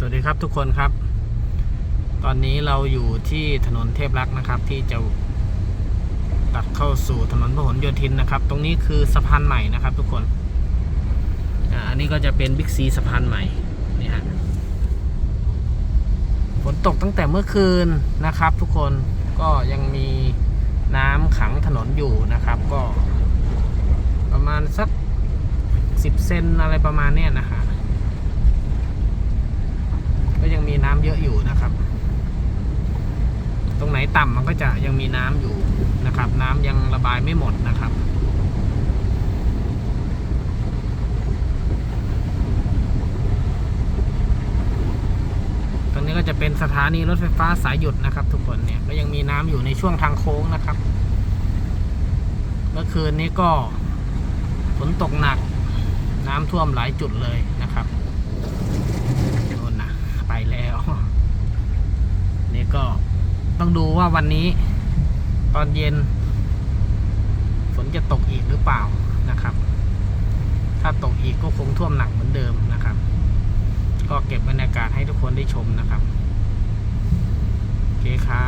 สวัสดีครับทุกคนครับ ตอนนี้เราอยู่ที่ถนนเทพรักษ์นะครับ ที่จะตัดเข้าสู่ถนนพหลโยธินนะครับ ตรงนี้คือสะพานใหม่นะครับ ทุกคนอันนี้ก็จะเป็นบิ๊กซีสะพานใหม่นี่ฮะฝนตกตั้งแต่เมื่อคืนนะครับ ทุกคนก็ยังมีน้ำขังถนนอยู่นะครับ ก็ประมาณสักสิบเซนอะไรประมาณเนี้ยนะฮะ มีน้ำเยอะอยู่นะครับ ตรงไหนต่ำมันก็จะยังมีน้ำอยู่นะครับ น้ำยังระบายไม่หมดนะครับตรงนี้ก็จะเป็นสถานีรถไฟฟ้าสายหยุดนะครับ ทุกคนเนี่ยก็ยังมีน้ำอยู่ในช่วงทางโค้งนะครับ เมื่อคืนนี้ก็ฝนตกหนัก น้ำท่วมหลายจุดเลยนะครับ โน่นนะไปแล้ว นี่ก็ ต้องดูว่าวันนี้ตอนเย็น ฝนจะตกอีกหรือเปล่านะครับ ถ้าตกอีกก็คงท่วมหนักเหมือนเดิมนะครับ ก็เก็บบรรยากาศให้ทุกคนได้ชมนะครับ โอเคครับ